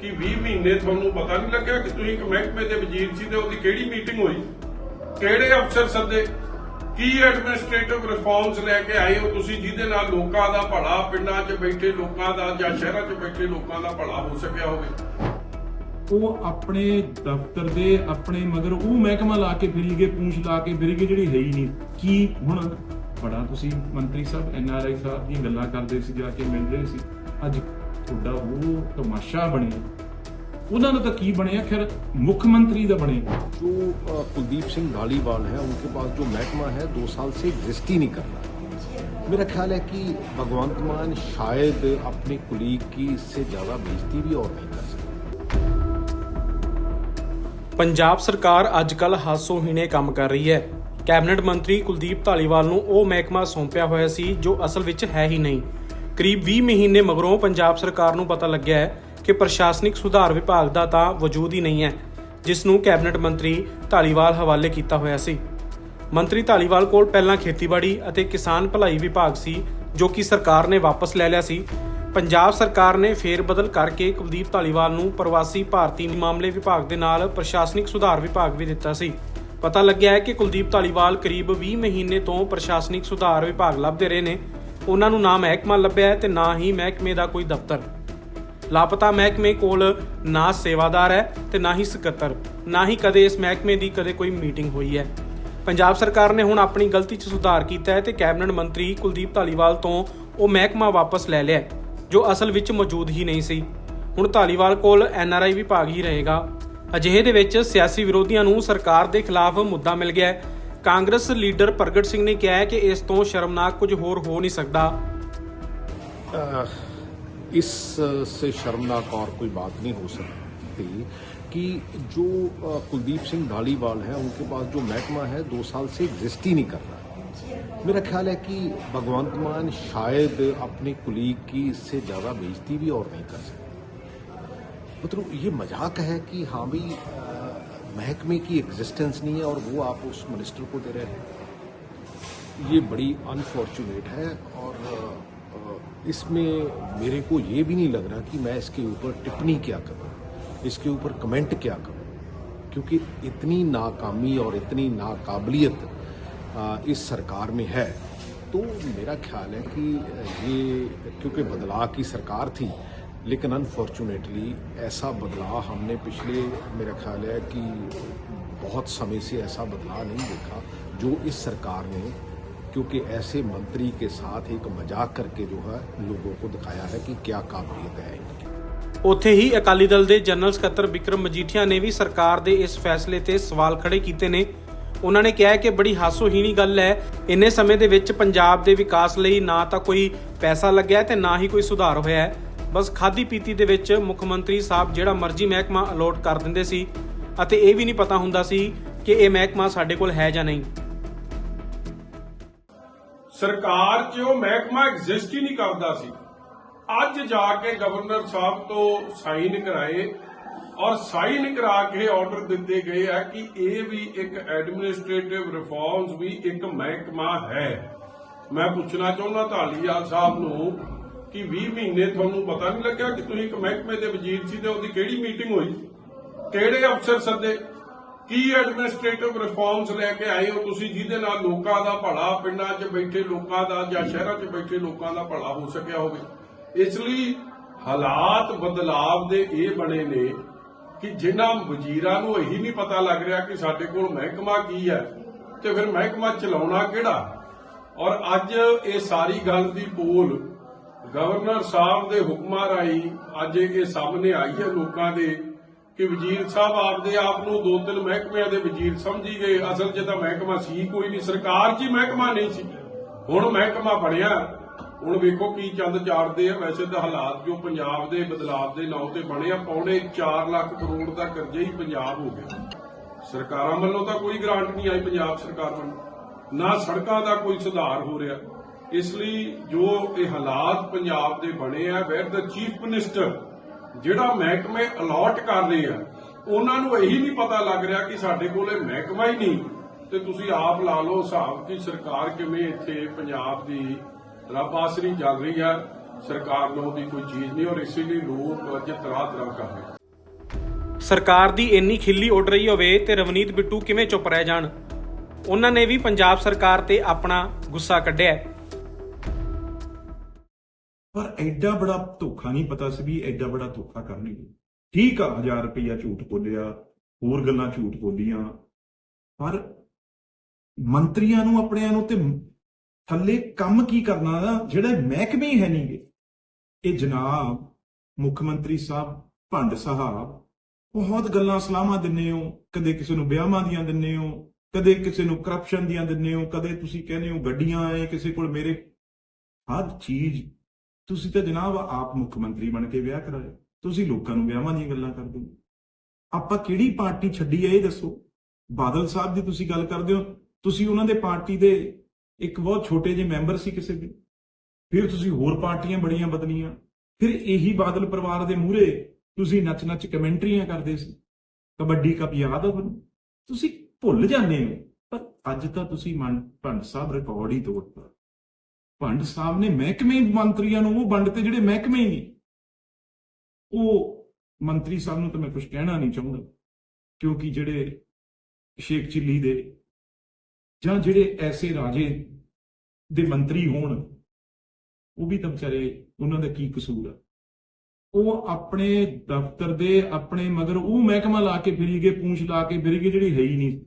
ਕਿ 20 ਮਹੀਨੇ ਤੁਹਾਨੂੰ ਪਤਾ ਨਹੀਂ ਲੱਗਿਆ ਕਿ ਤੁਸੀਂ ਮਹਿਕਮੇ ਦੇ ਵਜ਼ੀਰ ਸੀ ਤੇ ਉਹਦੀ ਕਿਹੜੀ ਮੀਟਿੰਗ ਹੋਈ? ਕਿਹੜੇ ਅਫਸਰ ਸੱਦੇ? ਕੀ ਐਡਮਿਨਿਸਟ੍ਰੇਟਿਵ ਰਿਫਾਰਮਸ ਲੈ ਕੇ ਆਏ ਹੋ ਤੁਸੀਂ ਜਿਹਦੇ ਨਾਲ ਲੋਕਾਂ ਦਾ ਭਲਾ, ਪਿੰਡਾਂ 'ਚ ਬੈਠੇ ਲੋਕਾਂ ਦਾ ਜਾਂ ਸ਼ਹਿਰਾਂ 'ਚ ਬੈਠੇ ਲੋਕਾਂ ਦਾ ਭਲਾ ਹੋ ਸਕਿਆ ਹੋਵੇ? ਉਹ ਆਪਣੇ ਦਫ਼ਤਰ ਦੇ ਆਪਣੇ ਮਗਰ ਉਹ ਮਹਿਕਮਾ ਲਾ ਕੇ ਫਿਰੀ ਗਏ ਪੂੰਛ ਲਾ ਕੇ ਫਿਰੀ ਗਏ ਜਿਹੜੀ ਹੈ ਹੀ ਨਹੀਂ। ਕੀ ਹੁਣ ਬੜਾ ਤੁਸੀਂ ਮੰਤਰੀ ਸਾਹਿਬ ਐਨਆਰਆਈ ਸਾਹਿਬ ਦੀਆਂ ਗੱਲਾਂ ਕਰਦੇ ਸੀ, ਜਾ ਕੇ ਮਿਲ ਰਹੇ ਸੀ। ਅੱਜ ਤੁਹਾਡਾ ਉਹ ਤਮਾਸ਼ਾ ਬਣਿਆ ਉਹਨਾਂ ਦਾ ਤਾਂ ਕੀ ਬਣਿਆ ਖੈਰ ਮੁੱਖ ਮੰਤਰੀ ਦਾ ਬਣਿਆ जो अ, कुलदीप सिंह धालीवाल है उनके पास जो महकमा है दो साल से एग्जिस्ट ही नहीं कर रहा मेरा ख्याल है कि भगवंत मान शायद अपने कुलीग की इससे ज़्यादा बेइज्जती भी और नहीं कर सकते ਪੰਜਾਬ ਸਰਕਾਰ ਅੱਜਕੱਲ ਹਾਸੋਹੀਣੇ ਕੰਮ ਕਰ ਰਹੀ ਹੈ ਕੈਬਨਿਟ ਮੰਤਰੀ ਕੁਲਦੀਪ ਧਾਲੀਵਾਲ ਨੂੰ ਉਹ ਮਹਿਕਮਾ ਸੌਂਪਿਆ ਹੋਇਆ ਸੀ ਜੋ ਅਸਲ ਵਿੱਚ ਹੈ ਹੀ ਨਹੀਂ ਕਰੀਬ 20 ਮਹੀਨੇ ਮਗਰੋਂ ਪੰਜਾਬ ਸਰਕਾਰ ਨੂੰ ਪਤਾ ਲੱਗਿਆ ਹੈ ਕਿ ਪ੍ਰਸ਼ਾਸਨਿਕ ਸੁਧਾਰ ਵਿਭਾਗ ਦਾ ਤਾਂ ਵਜੂਦ ਹੀ ਨਹੀਂ ਹੈ, ਜਿਸ ਨੂੰ ਕੈਬਨਿਟ ਮੰਤਰੀ ਧਾਲੀਵਾਲ ਹਵਾਲੇ ਕੀਤਾ ਹੋਇਆ ਸੀ। ਮੰਤਰੀ ਧਾਲੀਵਾਲ ਕੋਲ ਪਹਿਲਾਂ ਖੇਤੀਬਾੜੀ ਅਤੇ ਕਿਸਾਨ ਭਲਾਈ ਵਿਭਾਗ ਸੀ, ਜੋ ਕਿ ਸਰਕਾਰ ਨੇ ਵਾਪਸ ਲੈ ਲਿਆ ਸੀ। ਪੰਜਾਬ ਸਰਕਾਰ ਨੇ ਫੇਰ ਬਦਲ ਕਰਕੇ ਕੁਲਦੀਪ ਧਾਲੀਵਾਲ ਨੂੰ ਪ੍ਰਵਾਸੀ ਭਾਰਤੀ ਮਾਮਲੇ ਵਿਭਾਗ ਦੇ ਨਾਲ ਪ੍ਰਸ਼ਾਸਨਿਕ ਸੁਧਾਰ ਵਿਭਾਗ ਵੀ ਦਿੱਤਾ ਸੀ। ਪਤਾ ਲੱਗਿਆ ਹੈ ਕਿ ਕੁਲਦੀਪ ਧਾਲੀਵਾਲ ਕਰੀਬ 20 ਮਹੀਨੇ ਤੋਂ ਪ੍ਰਸ਼ਾਸਨਿਕ ਸੁਧਾਰ ਵਿਭਾਗ ਲੱਭਦੇ ਰਹੇ ਨੇ। ਉਹਨਾਂ ਨੂੰ ਨਾ ਮਹਿਕਮਾ ਲੱਭਿਆ ਹੈ ਤੇ ਨਾ ਹੀ ਮਹਿਕਮੇ ਦਾ ਕੋਈ ਦਫ਼ਤਰ। ਲਾਪਤਾ ਮਹਿਕਮੇ ਕੋਲ ਨਾ ਸੇਵਾਦਾਰ ਹੈ ਤੇ ਨਾ ਹੀ ਸਕੱਤਰ। ਨਾ ਹੀ ਕਦੇ ਇਸ ਮਹਿਕਮੇ ਦੀ ਕਦੇ ਕੋਈ ਮੀਟਿੰਗ ਹੋਈ ਹੈ। ਪੰਜਾਬ ਸਰਕਾਰ ਨੇ ਹੁਣ ਆਪਣੀ ਗਲਤੀ 'ਚ ਸੁਧਾਰ ਕੀਤਾ ਹੈ ਤੇ ਕੈਬਨਿਟ ਮੰਤਰੀ ਕੁਲਦੀਪ ਧਾਲੀਵਾਲ ਤੋਂ ਉਹ ਮਹਿਕਮਾ ਵਾਪਸ ਲੈ ਲਿਆ ਜੋ ਅਸਲ ਵਿੱਚ ਮੌਜੂਦ ਹੀ ਨਹੀਂ ਸੀ। ਹੁਣ ਧਾਲੀਵਾਲ ਕੋਲ ਐਨਆਰਆਈ ਵਿਭਾਗ ਹੀ ਰਹੇਗਾ। ਅਜਿਹੇ ਦੇ ਵਿੱਚ ਸਿਆਸੀ ਵਿਰੋਧੀਆਂ ਨੂੰ ਸਰਕਾਰ ਦੇ ਖਿਲਾਫ ਮੁੱਦਾ ਮਿਲ ਗਿਆ ਹੈ ਕਾਂਗਰਸ ਲੀਡਰ ਪ੍ਰਗਟ ਸਿੰਘ ਨੇ ਕਿਹਾ ਹੈ ਕਿ ਇਸ ਤੋਂ ਸ਼ਰਮਨਾਕ ਕੁਝ ਹੋਰ ਹੋ ਨਹੀਂ ਸਕਦਾ अ, इस से शर्मनाक और कोई बात नहीं हो सकती कि जो अ, कुलदीप सिंह धालीवाल है उनके पास जो महकमा है दो साल से एग्जिस्ट ही नहीं कर रहा मेरा ख्याल है कि भगवंत मान शायद अपने कुलीग की इससे ज़्यादा बेइज्जती भी और नहीं कर सकते मतलब ये मजाक है कि हाँ भी अ, महकमे की एग्जिस्टेंस नहीं है और वो आप उस मिनिस्टर को दे रहे हैं। ये बड़ी अनफॉर्चुनेट है और इसमें मेरे को ये भी नहीं लग रहा कि मैं इसके ऊपर टिप्पणी क्या करूँ, इसके ऊपर कमेंट क्या करूँ, क्योंकि इतनी नाकामी और इतनी नाकाबिलियत इस सरकार में है। तो मेरा ख्याल है कि ये, क्योंकि बदलाव की सरकार थी लेकिन अनफॉर्चुनेटली ऐसा बदलाव हमने पिछले मेरा ख्याल है कि बहुत समय से ऐसा बदलाव नहीं देखा जो इस सरकार ने क्योंकि ऐसे मंत्री के साथ एक मजाक करके जो है लोगों को दिखाया है कि क्या काबिलियत है इनकी ਉੱਥੇ ਹੀ ਅਕਾਲੀ ਦਲ ਦੇ ਜਨਰਲ ਸਕੱਤਰ ਵਿਕਰਮ ਮਜੀਠੀਆ ਨੇ ਵੀ ਸਰਕਾਰ ਦੇ ਇਸ ਫੈਸਲੇ ਤੇ ਸਵਾਲ ਖੜੇ ਕੀਤੇ ਨੇ ਉਹਨਾਂ ਨੇ ਕਿਹਾ ਹੈ ਕਿ ਬੜੀ ਹਾਸੋਹੀਣੀ ਗੱਲ ਹੈ ਇੰਨੇ ਸਮੇਂ ਦੇ ਵਿੱਚ ਪੰਜਾਬ ਦੇ ਵਿਕਾਸ ਲਈ ਨਾ ਤਾਂ ਕੋਈ ਪੈਸਾ ਲੱਗਿਆ ਤੇ ਨਾ ਹੀ ਕੋਈ ਸੁਧਾਰ ਹੋਇਆ ਹੈ ਬਸ ਖਾਦੀ ਪੀਤੀ ਦੇ ਵਿੱਚ ਮੁੱਖ ਮੰਤਰੀ ਸਾਹਿਬ ਜਿਹੜਾ ਮਰਜ਼ੀ ਮਹਿਕਮਾ ਅਲੋਟ ਕਰ ਦਿੰਦੇ ਸੀ ਅਤੇ ਇਹ ਵੀ ਨਹੀਂ ਪਤਾ ਹੁੰਦਾ ਸੀ ਕਿ ਇਹ ਮਹਿਕਮਾ ਸਾਡੇ ਕੋਲ ਹੈ ਜਾਂ ਨਹੀਂ। ਸਰਕਾਰ 'ਚ ਉਹ ਮਹਿਕਮਾ ਐਗਜ਼ਿਸਟ ਹੀ ਨਹੀਂ ਕਰਦਾ ਸੀ। ਅੱਜ ਜਾ ਕੇ ਗਵਰਨਰ ਸਾਹਿਬ ਤੋਂ ਸਾਈਨ ਕਰਾਏ ਔਰ ਸਾਈਨ ਕਰਾ ਕੇ ਆਰਡਰ ਦਿੱਤੇ ਗਏ ਆ ਕਿ ਇਹ ਵੀ ਇੱਕ ਐਡਮਿਨਿਸਟ੍ਰੇਟਿਵ ਰਿਫਾਰਮਸ ਵੀ ਇੱਕ ਮਹਿਕਮਾ ਹੈ। ਮੈਂ ਪੁੱਛਣਾ ਚਾਹੁੰਦਾ ਧਾਲੀਵਾਲ ਸਾਹਿਬ ਨੂੰ ਕਿ 20 ਮਹੀਨੇ ਤੁਹਾਨੂੰ ਪਤਾ ਨਹੀਂ ਲੱਗਿਆ ਕਿ ਤੁਸੀਂ ਇੱਕ ਮਹਿਕਮੇ ਦੇ ਵਜ਼ੀਰ ਸੀ ਤੇ ਉਹਦੀ ਕਿਹੜੀ ਮੀਟਿੰਗ ਹੋਈ? ਕਿਹੜੇ ਅਫਸਰ ਸੱਦੇ? ਕੀ ਐਡਮਿਨਿਸਟ੍ਰੇਟਿਵ ਰਿਫਾਰਮਸ ਲੈ ਕੇ ਆਏ ਹੋ ਤੁਸੀਂ ਜਿਹਦੇ ਨਾਲ ਲੋਕਾਂ ਦਾ ਭਲਾ ਪਿੰਡਾਂ 'ਚ ਬੈਠੇ ਲੋਕਾਂ ਦਾ ਜਾਂ ਸ਼ਹਿਰਾਂ 'ਚ ਬੈਠੇ ਲੋਕਾਂ ਦਾ ਭਲਾ ਹੋ ਸਕਿਆ ਹੋਵੇ? ਇਸ ਲਈ ਹਾਲਾਤ ਬਦਲਾਵ ਦੇ ਇਹ ਬਣੇ ਨੇ ਕਿ ਜਿਨ੍ਹਾਂ ਵਜ਼ੀਰਾਂ ਨੂੰ ਇਹੀ ਨਹੀਂ ਪਤਾ ਲੱਗ ਰਿਹਾ ਕਿ ਸਾਡੇ ਕੋਲ ਮਹਿਕਮਾ ਕੀ ਹੈ ਤੇ ਫਿਰ ਮਹਿਕਮਾ ਚਲਾਉਣਾ ਕਿਹੜਾ? ਔਰ ਅੱਜ ਇਹ ਸਾਰੀ ਗੱਲ ਦੀ ਪੋਲ ਗਵਰਨਰ ਸਾਹਿਬ ਦੇ ਹੁਕਮਾਂ ਰਾਹੀਂ ਅੱਜ ਇਹ ਸਾਹਮਣੇ ਆਈ ਹੈ ਲੋਕਾਂ ਦੇ ਕਿ ਵਜ਼ੀਰ ਸਾਹਿਬ ਆਪਦੇ ਆਪ ਨੂੰ ਦੋ ਤਿੰਨ ਮਹਿਕਮਿਆਂ ਦੇ ਵਜ਼ੀਰ ਸਮਝੀ ਗਏ। ਅਸਲ 'ਚ ਤਾਂ ਮਹਿਕਮਾ ਸੀ, ਕੋਈ ਨਹੀਂ। ਸਰਕਾਰ 'ਚ ਹੀ ਮਹਿਕਮਾ ਨਹੀਂ ਸੀ। ਹੁਣ ਮਹਿਕਮਾ ਬਣਿਆ। ਹੁਣ ਵੇਖੋ ਕੀ ਚੰਦ ਚਾੜਦੇ ਆ। ਵੈਸੇ ਤਾਂ ਹਾਲਾਤ ਜੋ ਪੰਜਾਬ ਦੇ ਬਦਲਾਵ ਦੇ ਨਾਂ ਤੇ ਬਣੇ ਆ, ਪੌਣੇ 4 ਲੱਖ ਕਰੋੜ ਦਾ ਕਰਜ਼ਾ ਹੀ ਪੰਜਾਬ ਹੋ ਗਿਆ। ਸਰਕਾਰਾਂ ਵੱਲੋਂ ਤਾਂ ਕੋਈ ਗ੍ਰਾਂਟ ਨਹੀਂ ਆਈ ਪੰਜਾਬ ਸਰਕਾਰ ਵੱਲੋਂ। ਨਾ ਸੜਕਾਂ ਦਾ ਕੋਈ ਸੁਧਾਰ ਹੋ ਰਿਹਾ। ਇਸ ਲਈ ਜੋ ਇਹ ਹਾਲਾਤ ਪੰਜਾਬ ਦੇ ਬਣੇ ਆ ਵੈਰ ਦਾ ਚੀਫ ਮਿਨਿਸਟਰ ਜਿਹੜਾ ਮਹਿਕਮੇ ਅਲਾਟ ਕਰ ਰਹੇ ਆ, ਉਹਨਾਂ ਨੂੰ ਇਹੀ ਨਹੀਂ ਪਤਾ ਲੱਗ ਰਿਹਾ ਕਿ ਸਾਡੇ ਕੋਲ ਮਹਿਕਮਾ ਹੀ ਨਹੀਂ। ਤੇ ਤੁਸੀਂ ਆਪ ਲਾ ਲਓ ਹਿਸਾਬ ਕਿ ਸਰਕਾਰ ਕਿਵੇਂ ਇੱਥੇ ਪੰਜਾਬ ਦੀ ਰੱਬ ਆਸਰੀ ਚੱਲ ਰਹੀ ਆ, ਸਰਕਾਰ ਨੂੰ ਉਹਦੀ ਕੋਈ ਚੀਜ਼ ਨਹੀਂ, ਔਰ ਇਸੇ ਲਈ ਲੋਕ ਅੱਜ ਤਰਾ ਤਰਾ ਕਰ ਰਹੇ ਸਰਕਾਰ ਦੀ ਇੰਨੀ ਖਿੱਲੀ ਉੱਡ ਰਹੀ ਹੋਵੇ ਤੇ ਰਵਨੀਤ ਬਿੱਟੂ ਕਿਵੇਂ ਚੁੱਪ ਰਹਿ ਜਾਣ? ਉਹਨਾਂ ਨੇ ਵੀ ਪੰਜਾਬ ਸਰਕਾਰ ਤੇ ਆਪਣਾ ਗੁੱਸਾ ਕੱਢਿਆ ਐਡਾ ਬੜਾ ਧੋਖਾ ਨਹੀਂ ਪਤਾ ਸੀ ਵੀ ਐਡਾ ਬੜਾ ਧੋਖਾ ਕਰਨਗੇ। ਠੀਕ ਆ 1000 ਰੁਪਈਆ ਝੂਠ ਬੋਲਿਆ, ਹੋਰ ਗੱਲਾਂ ਝੂਠ ਬੋਲੀਆਂ। ਪਰ ਮੰਤਰੀਆਂ ਨੂੰ ਆਪਣਿਆਂ ਨੂੰ ਤੇ ਥੱਲੇ ਕੰਮ ਕੀ ਕਰਨਾ ਦਾ ਜਿਹੜਾ ਮਹਿਕਮੇ ਹੀ ਹੈ ਨਹੀਂਗੇ। ਇਹ ਜਨਾਬ, ਮੁੱਖ ਮੰਤਰੀ ਸਾਹਿਬ, ਭੰਡ ਸਾਹਿਬ, ਬਹੁਤ ਗੱਲਾਂ ਸਲਾਹਾਂ ਦਿੰਨੇ ਹੋ, ਕਦੇ ਕਿਸੇ ਨੂੰ ਵਿਆਹਾਂ ਦੀਆਂ ਦਿੰਨੇ ਹੋ, ਕਦੇ ਕਿਸੇ ਨੂੰ ਕਰਪਸ਼ਨ ਦੀਆਂ ਦਿੰਨੇ ਹੋ, ਕਦੇ ਤੁਸੀਂ ਕਹਿੰਦੇ ਹੋ ਗੱਡੀਆਂ ਆਏ, ਕਿਸੇ ਕੋਲ ਮੇਰੇ। ਹਰ ਚੀਜ਼ ਤੁਸੀਂ ਤਾਂ ਜਨਾਬ ਆਪ ਮੁੱਖ ਮੰਤਰੀ ਬਣ ਕੇ ਵਿਆਹ ਕਰਾਇਆ। ਤੁਸੀਂ ਲੋਕਾਂ ਨੂੰ ਵਿਆਹਾਂ ਦੀਆਂ ਗੱਲਾਂ ਕਰਦੇ ਹੋ। ਆਪਾਂ ਕਿਹੜੀ ਪਾਰਟੀ ਛੱਡੀ ਹੈ ਇਹ ਦੱਸੋ। ਬਾਦਲ ਸਾਹਿਬ ਦੀ ਤੁਸੀਂ ਗੱਲ ਕਰਦੇ ਹੋ। ਤੁਸੀਂ ਉਹਨਾਂ ਦੇ ਪਾਰਟੀ ਦੇ ਇੱਕ ਬਹੁਤ ਛੋਟੇ ਜਿਹੇ ਮੈਂਬਰ ਸੀ ਕਿਸੇ ਦੇ। ਫਿਰ ਤੁਸੀਂ ਹੋਰ ਪਾਰਟੀਆਂ ਬੜੀਆਂ ਬਦਲੀਆਂ। ਫਿਰ ਇਹੀ ਬਾਦਲ ਪਰਿਵਾਰ ਦੇ ਮੂਹਰੇ ਤੁਸੀਂ ਨੱਚ-ਨੱਚ ਕਮੈਂਟਰੀਆਂ ਕਰਦੇ ਸੀ। ਕਬੱਡੀ ਕੱਪ ਯਾਦ ਆ ਤੁਹਾਨੂੰ? ਤੁਸੀਂ ਭੁੱਲ ਜਾਂਦੇ ਹੋ। ਪਰ ਅੱਜ ਤਾਂ ਤੁਸੀਂ ਮਨ ਭੰਡ ਸਾਹਿਬ ਰਿਕਾਰਡ ਹੀ ਤੋੜਤਾ ਭੰਡ ਸਾਹਿਬ ਨੇ ਮਹਿਕਮੇ ਮੰਤਰੀਆਂ ਨੂੰ, ਉਹ ਵੰਡ ਤੇ ਜਿਹੜੇ ਮਹਿਕਮੇ ਹੀ ਨਹੀਂ ਉਹ ਮੰਤਰੀ ਸਾਹਿਬ ਨੂੰ ਤਾਂ ਮੈਂ ਕੁਝ ਕਹਿਣਾ ਨਹੀਂ ਚਾਹੁੰਦਾ, ਕਿਉਂਕਿ ਜਿਹੜੇ ਸ਼ੇਖ ਚਿੱਲੀ ਦੇ ਜਾਂ ਜਿਹੜੇ ਐਸੇ ਰਾਜੇ ਦੇ ਮੰਤਰੀ ਹੋਣ, ਉਹ ਵੀ ਤਾਂ ਵਿਚਾਰੇ ਉਹਨਾਂ ਦਾ ਕੀ ਕਸੂਰ ਆ। ਉਹ ਆਪਣੇ ਦਫ਼ਤਰ ਦੇ ਆਪਣੇ ਮਗਰ ਉਹ ਮਹਿਕਮਾ ਲਾ ਕੇ ਫਿਰੀ ਗਏ ਪੂੰਛ ਲਾ ਕੇ ਫਿਰੀ ਗਏ ਜਿਹੜੀ ਹੈ ਹੀ ਨਹੀਂ।